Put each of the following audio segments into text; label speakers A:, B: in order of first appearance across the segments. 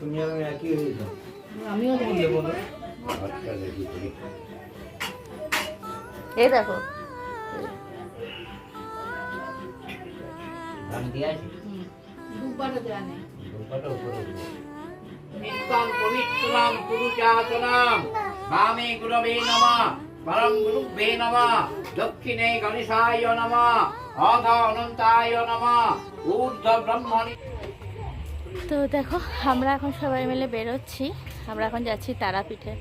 A: তুমি আমি একই হয়ে যেতাম
B: আমিও
A: বলো
C: আচ্ছা দেখি
D: এই দেখো।
C: ধান দিয়ে আসি
B: দুবারে জানে
C: দুপাটা উপরে
E: নিত্যং পবিত্রং পুরুষাসনম বামে গুরবে নমঃ পরম গুরুভ্যে নমঃ দক্ষিণে গণেশায় নমঃ অধ অনন্তায় নমঃ ঊর্ধ্ব ব্রহ্মণি
D: তো দেখো আমরা এখন সবাই মিলে বেরোচ্ছি। আমরা এখন যাচ্ছি তারাপীঠে।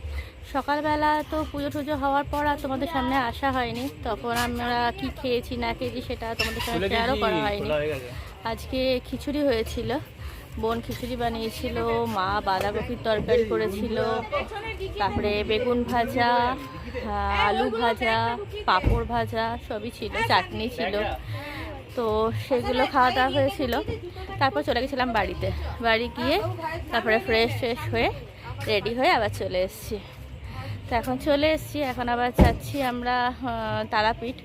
D: সকালবেলা তো পুজো টুজো হওয়ার পর আর তোমাদের সামনে আসা হয়নি। তখন আমরা কি খেয়েছি না খেয়েছি সেটা তোমাদের সামনে শেয়ারও করা হয়নি। আজকে খিচুড়ি হয়েছিল। বোন খিচুড়ি বানিয়েছিল মা বাঁধাকপির তরকারি করেছিল তারপরে বেগুন ভাজা আলু ভাজা পাঁপড় ভাজা সবই ছিল চাটনি ছিল। তো সেগুলো খাওয়া দাওয়া হয়েছিল। তারপর চলে গেছিলাম বাড়িতে। বাড়ি গিয়ে তারপরে ফ্রেশ ফ্রেশ হয়ে রেডি হয়ে আবার চলে এসেছি। তো এখন চলে এসেছি। এখন আবার যাচ্ছি আমরা তারাপীঠ।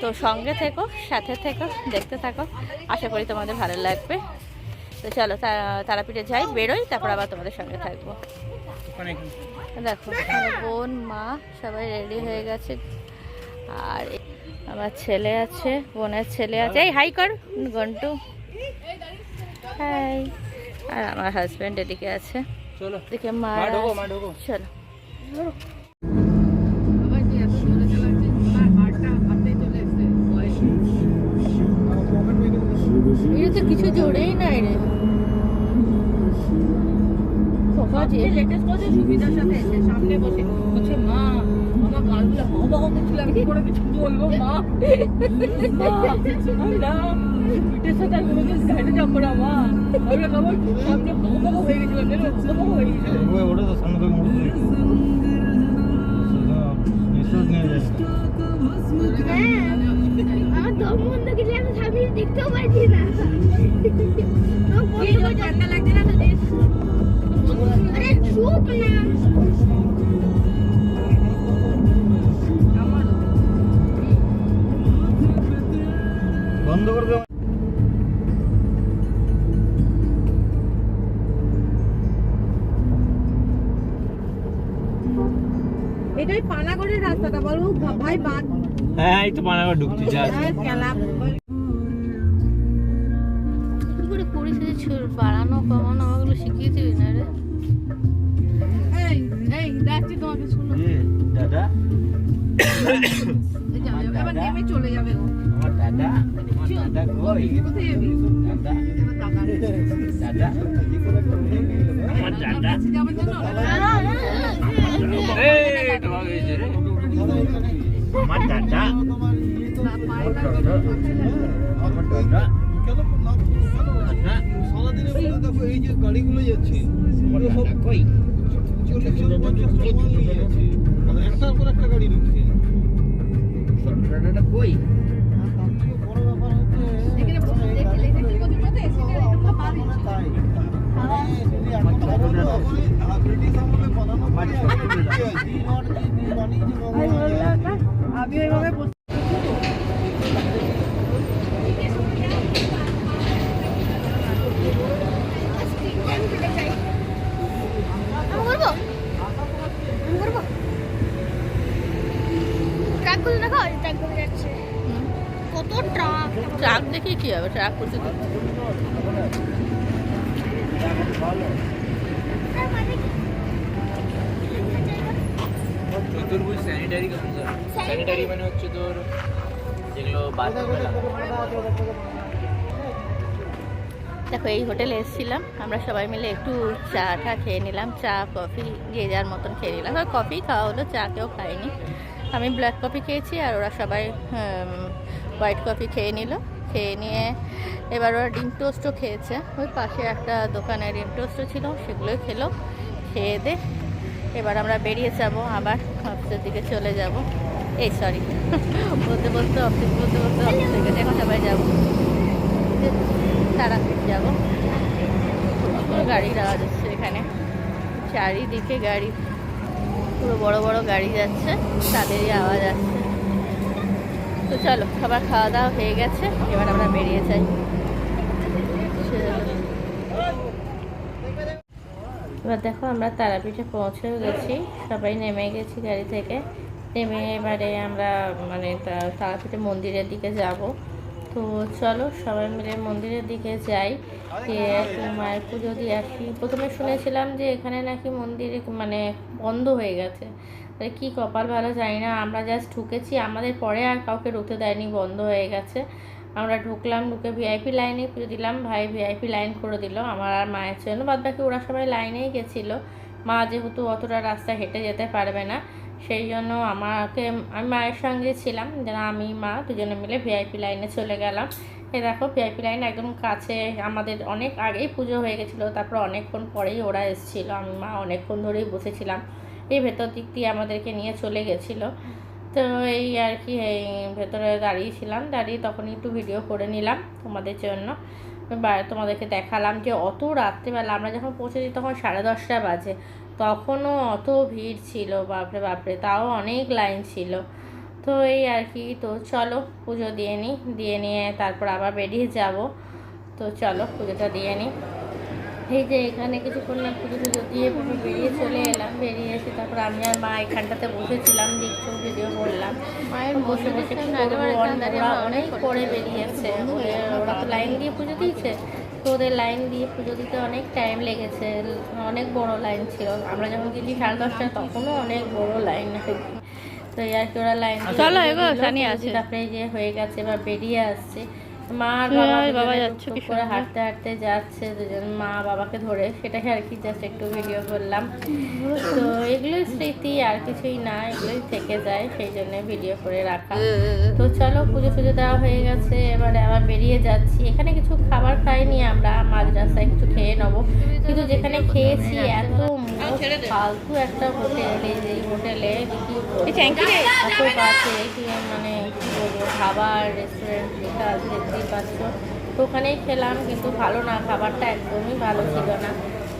D: তো সঙ্গে থেকো সাথে থেকো দেখতে থাকো। আশা করি তোমাদের ভালো লাগবে। তো চলো তা- তারাপীঠে যাই বেরোই তারপর আবার তোমাদের সঙ্গে থাকব। দেখো বোন মা সবাই রেডি হয়ে গেছে। আর আমার ছেলে আছে বোনের ছেলে আছে। এই হাই কর গন্টু। হাই আর আমার হাজব্যান্ড এদিকে আছে।
A: চলো।
D: এদিকে মা চলো। এটা তো কিছু জোরেই নাই রে।
B: লেটেস্ট সুবিধার সাথে সামনে বসে। বলছে মা হাওয়া হাওয়া আমি কি করে কিছু বলব মা? না পিঠের সাথে আমি কোনোদিন গাড়িতে যাব না মা। আমি না সামনে হাওয়া হাওয়া হয়ে গেছিল মেরে হাওয়া হাওয়া হয়ে গেছিল।
A: ওটা তো সামনে থেকে মুড়ে দিলি নিঃশ্বাস নিয়ে যায়
F: আমার সামনে দেখতেও পাচ্ছি না।
B: ঠান্ডা লাগছে না তোদের?
F: আরে চুপ না।
B: এটাই পানাগড়ের রাস্তাটা বলো ভাই বাদ
A: হ্যাঁ এই তো পানাগড় ঢুকছি যা।
B: খেলা
D: কি করে করিস ছুর বাড়ানো কমানো ওগুলো শিখিয়ে দিবি না রে?
B: এই এই যাচ্ছি তোমাকে শুনো
A: দাদা?
B: এবার নেমে চলে যাবে ও।
C: আমার দাদা? আমার দাদা কই?
B: কোথায় যাবি?
C: দাদা?
B: এবার টাকা
C: দাদা? আমার দাদা দাদা
A: সারাদিনে দেখো এই যে গাড়িগুলো যাচ্ছে।
C: আমার কই
A: চল্লিশ একটা গাড়ি ঢুকছে
C: কই
F: ট্রাক
D: দেখে কি হবে? ট্রাক করতে
C: চতুর্ভুজ স্যানিটারি স্যানিটারি মানে হচ্ছে তোর যেগুলো
D: দেখো এই হোটেলে এসেছিলাম। আমরা সবাই মিলে একটু চা টা খেয়ে নিলাম। চা কফি যে যার মতন খেয়ে নিলাম। আর কফি খাওয়া হলো চা কেউ খায়নি। আমি ব্ল্যাক কফি খেয়েছি আর ওরা সবাই হোয়াইট কফি খেয়ে নিল। খেয়ে নিয়ে এবার ওরা ডিম টোস্টও খেয়েছে। ওই পাশে একটা দোকানে ডিম টোস্টও ছিল, সেগুলোই খেলো। খেয়ে দে, এবার আমরা বেরিয়ে যাব আবার অফিসের দিকে চলে যাব। এই সরি বলতে বলতে অফিস বলতে বলতে অফিস থেকে এখন সবাই যাব। তারাপীঠ যাব। গাড়ির আওয়াজ হচ্ছে এখানে। চারিদিকে গাড়ি। পুরো বড় বড় গাড়ি যাচ্ছে, তাদেরই আওয়াজ আসছে। তো চলো, খাবার খাওয়া দাওয়া হয়ে গেছে, এবার আমরা বেরিয়ে যাই। এবার দেখো, আমরা তারাপীঠে পৌঁছে গেছি। সবাই নেমে গেছি গাড়ি থেকে। নেমে এবারে আমরা মানে তারাপীঠে মন্দিরের দিকে যাব। তো চলো সবাই মিলে মন্দিরের দিকে যাই। মায়ের পুজো দিয়ে আসি। প্রথমে শুনেছিলাম যে এখানে নাকি মন্দির মানে বন্ধ হয়ে গেছে। কি কপাল ভালো জানি না। আমরা জাস্ট ঢুকেছি। আমাদের পরে আর কাউকে ঢুকতে দেয়নি, বন্ধ হয়ে গেছে। আমরা ঢুকলাম, ঢুকে ভিআইপি লাইনে পুজো দিলাম। ভাই ভিআইপি লাইন করে দিল আমার আর মায়ের জন্য। বাদ বাকি ওরা সবাই লাইনেই গেছিল। মা যেহেতু অতটা রাস্তা হেঁটে যেতে পারবে না সেই জন্য আমাকে, আমি মায়ের সঙ্গে ছিলাম, যেন আমি, মা দুজনে মিলে ভিআইপি লাইনে চলে গেলাম। এ দেখো ভিআইপি লাইন একদম কাছে, আমাদের অনেক আগেই পুজো হয়ে গেছিল, তারপর অনেকক্ষণ পরেই ওরা এসেছিল, আমি, মা অনেকক্ষণ ধরেই বসেছিলাম। এই ভেতর দিক দিয়ে আমাদেরকে নিয়ে চলে গেছিল। তো এই আর কি, এই ভেতরে দাঁড়িয়েছিলাম দাঁড়িয়ে তখন একটু ভিডিও করে নিলাম তোমাদের জন্য। তোমাদেরকে দেখালাম যে অত রাত্রিবেলা আমরা যখন পৌঁছেছি তখন সাড়ে দশটা বাজে। তখনও অত ভিড় ছিল বাপরে বাপরে তাও অনেক লাইন ছিল। তো এই আর কি তো চলো পুজো দিয়ে নিই দিয়ে নিয়ে তারপর আবার বেরিয়ে যাব। তো চলো পুজোটা দিয়ে নিই এই যে এখানে কিছুক্ষণ না পুজো টুজো দিয়ে বেরিয়ে চলে এলাম বেরিয়ে এসে তারপর আমি আর মা এখানটাতে বসেছিলাম দেখছ ভিডিও করলাম। মায়ের বসে বসে অনেক- পরে বেরিয়েছে। ওরা তো লাইন দিয়ে পুজো দিয়েছে? তো ওদের লাইন দিয়ে পুজো দিতে অনেক টাইম লেগেছে অনেক বড় লাইন ছিল। আমরা যখন গেছি সাড়ে দশটা তখনও অনেক বড় লাইন তো এই আর কি ওরা লাইন
B: চলো, এগো, আছে।
D: তারপরে যে হয়ে গেছে বা বেরিয়ে আসছে। মা আর
B: হ্যাঁ,
D: বাবা
B: যাচ্ছে কি
D: করে হাঁটতে হাঁটতে যাচ্ছে দুজন মা বাবাকে ধরে। সেটাই আর কি জাস্ট একটু ভিডিও করলাম। তো এগুলোই স্মৃতি আর কিছুই না এগুলোই থেকে যায় সেই জন্য ভিডিও করে রাখা। তো চলো পুজো পুজো দেওয়া হয়ে গেছে এবারে আবার বেরিয়ে যাচ্ছি। এখানে কিছু খাবার খাইনি আমরা মাঝ রাস্তায় কিছু খেয়ে নেব। কিন্তু যেখানে খেয়েছি এত ফালতু একটা হোটেল এই হোটেলে কি এত বাজে মানে কি বলব খাবার রেস্টুরেন্ট যেটা আছে দেখতেই পাচ্ছ। তো ওখানেই খেলাম কিন্তু ভালো না খাবারটা একদমই ভালো ছিল না।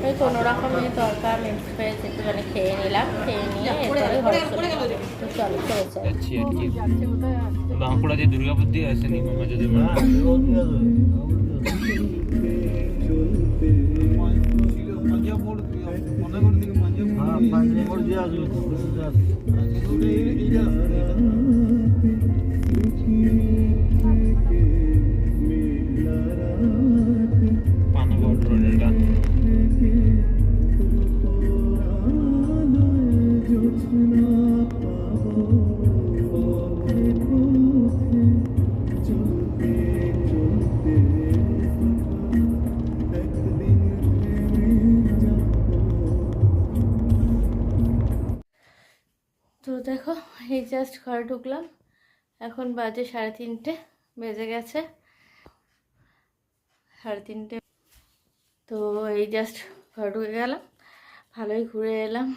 D: ওই কোনো রকমের তরকার মিক্স ভেজ একটুখানি খেয়ে নিলাম খেয়ে নিয়ে এরপরে ঘরে চলে তো চলো চলে যাই
C: যাচ্ছি বাঁকুড়া যে দুর্গাপুর দিয়ে আসেনি মামা যদি
D: Bak, ben orada. জাস্ট ঘরে ঢুকলাম। এখন বাজে সাড়ে তিনটে, বেজে গেছে সাড়ে তিনটে। তো এই জাস্ট ঘরে ঢুকে গেলাম, ভালোই ঘুরে এলাম।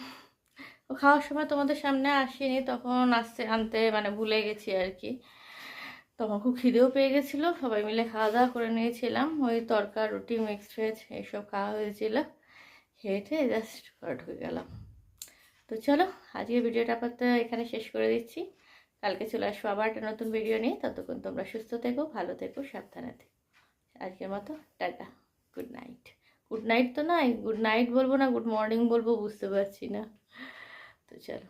D: ও খাওয়ার সময় তোমাদের সামনে আসিনি, তখন আসতে আনতে মানে ভুলে গেছি আর কি। তখন খুব খিদেও পেয়ে গেছিল, সবাই মিলে খাওয়া দাওয়া করে নিয়েছিলাম। ওই তরকা, রুটি মিক্সড ভেজ এইসব খাওয়া হয়েছিল। খেয়ে জাস্ট ঘরে ঢুকে গেলাম। তো চলো আজকে ভিডিওটা আপাতত এখানে শেষ করে দিচ্ছি। কালকে চলে আসব আবার একটা নতুন ভিডিও নিয়ে। ততক্ষণ তোমরা সুস্থ থেকো, ভালো থেকো, সাবধানে থেকো। আজকের মতো, tata good night good night তো নাই গুড নাইট বলব না গুড মর্নিং বলব, বুঝতে পারছি না। তো চলো।